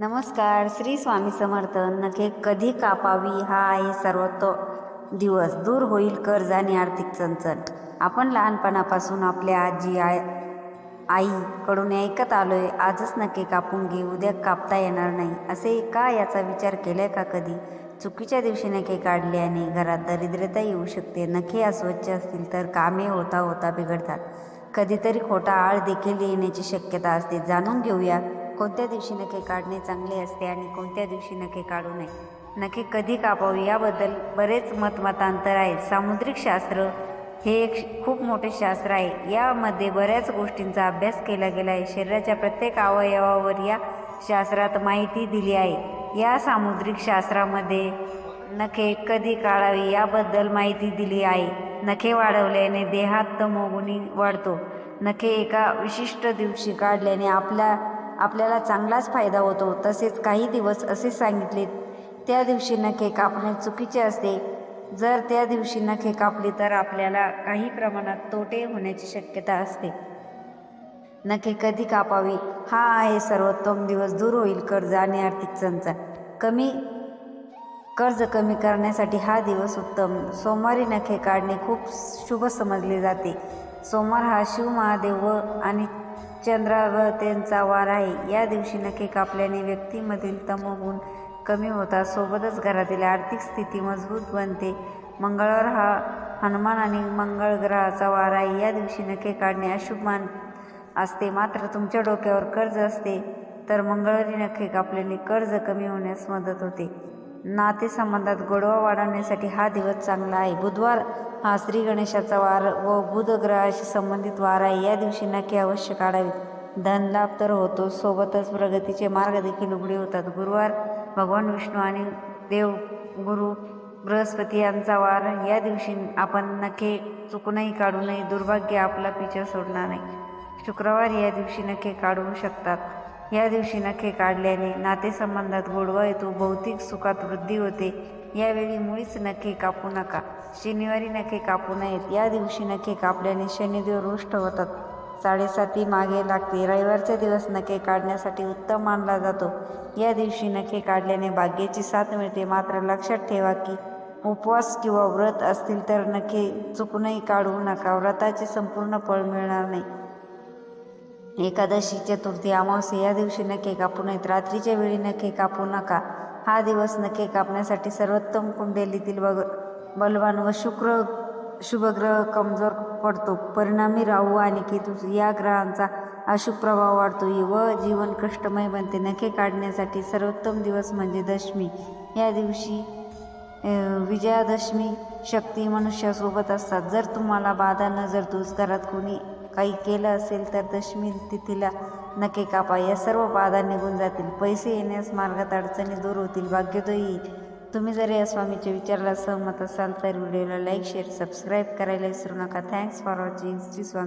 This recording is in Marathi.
नमस्कार श्री स्वामी समर्थ. नखे कधी कापावी? हा आहे सर्वतो दिवस. दूर होईल कर्ज आणि आर्थिक चणचण आपण लहानपणापासून आपल्या आजी आय आईकडून ऐकत आलोय आजच नखे कापून घे उद्या कापता येणार नाही. असे का याचा विचार केलाय का कधी? चुकीच्या दिवशी नखे काढल्याने घरात दरिद्रता येऊ शकते. नखे अस्वच्छ असतील तर कामे होता होता बिघडतात. कधीतरी खोटा आळ देखील येण्याची शक्यता असते. जाणून घेऊया कोणत्या दिवशी नखे काढणे चांगले असते आणि कोणत्या दिवशी नखे काढू नये? नखे कधी कापावी याबद्दल बरेच मतमतांतर आहे. सामुद्रिक शास्त्र हे एक खूप मोठे शास्त्र आहे. यामध्ये बऱ्याच गोष्टींचा अभ्यास केला गेला आहे. शरीराच्या प्रत्येक अवयवावर या शास्त्रात माहिती दिली आहे. या सामुद्रिक शास्त्रामध्ये नखे कधी काढावी याबद्दल माहिती दिली आहे. नखे वाढवल्याने देहात तमोगुणी वाढतो. नखे एका विशिष्ट दिवशी काढल्याने आपल्या आपल्याला चांगलाच फायदा होतो. तसेच काही दिवस असे सांगितले त्या दिवशी नखे कापणे चुकीचे असते. जर त्या दिवशी नखे कापली तर आपल्याला काही प्रमाणात तोटे होण्याची शक्यता असते. नखे कधी कापावी? हा आहे सर्वोत्तम दिवस. दूर होईल कर्ज आणि आर्थिक चणचण कमी कर्ज कमी करण्यासाठी हा दिवस उत्तम. सोमवारी नखे काढणे खूप शुभ समजले जाते. सोमवार हा शिव महादेव व आणि चंद्रावतेंचा वार आहे या दिवशी नखे कापल्याने व्यक्तीमधील तमोगुण कमी होतात सोबतच घरातील आर्थिक स्थिती मजबूत बनते. मंगळवार हा हनुमान आणि मंगळ ग्रहाचा वार आहे या दिवशी नखे काढणे अशुभ मान असते. मात्र तुमच्या डोक्यावर कर्ज असते तर मंगळवारी नखे कापल्याने कर्ज कमी होण्यास मदत होते. नातेसंबंधात गोडवा वाढवण्यासाठी हा दिवस चांगला आहे. बुधवार हा श्री गणेशाचा वार व बुधग्रहाशी संबंधित वार आहे. या दिवशी नखे अवश्य काढावे धनलाभ तर होतो सोबतच प्रगतीचे मार्ग देखील उघडे होतात. गुरुवार भगवान विष्णू आणि देव गुरु बृहस्पती यांचा वार. या दिवशी आपण नखे चुकूनही काढू नये. दुर्भाग्य आपला पिचर सोडणार नाही. शुक्रवार या दिवशी नखे काढू शकतात. या दिवशी नखे काढल्याने नातेसंबंधात गोडवा येतो भौतिक सुखात वृद्धी होते. यावेळी मुळीच नखे कापू नका. शनिवारी नखे कापू नयेत. या दिवशी नखे कापल्याने शनिदेव रुष्ट होतात. साडेसाती मागे लागते. रविवारचे दिवस नखे काढण्यासाठी उत्तम मानला जातो. या दिवशी नखे काढल्याने भाग्याची साथ मिळते. मात्र लक्षात ठेवा की उपवास किंवा व्रत असतील तर नखे चुकूनही काढू नका. व्रताचे संपूर्ण फळ मिळणार नाही. एकादशी चतुर्थी अमावस्या या दिवशी नखे कापू नयेत. रात्रीच्या वेळी नखे कापू नका. हा दिवस नखे कापण्यासाठी सर्वोत्तम कुंडलीतील बग बलवान व शुक्र शुभग्रह कमजोर पडतो. परिणामी राहू आणि केतू या ग्रहांचा अशुभ प्रभाव वाढतो. व जीवन कष्टमय बनते. नखे काढण्यासाठी सर्वोत्तम दिवस म्हणजे दशमी. या दिवशी विजयादशमी शक्ती मनुष्यासोबत असतात. जर तुम्हाला बाधा नजर तूच घरात कोणी काही केलं असेल तर दशमी तिथीला नके कापा. या सर्व बाधा निघून जातील. पैसे येण्यास मार्गात अडचणी दूर होतील. भाग्योदय येईल तुम्ही जर या स्वामीच्या विचाराला सहमत असाल तर व्हिडिओला लाईक शेअर सबस्क्राईब करायला विसरू नका. Thanks for watching Shri Swami.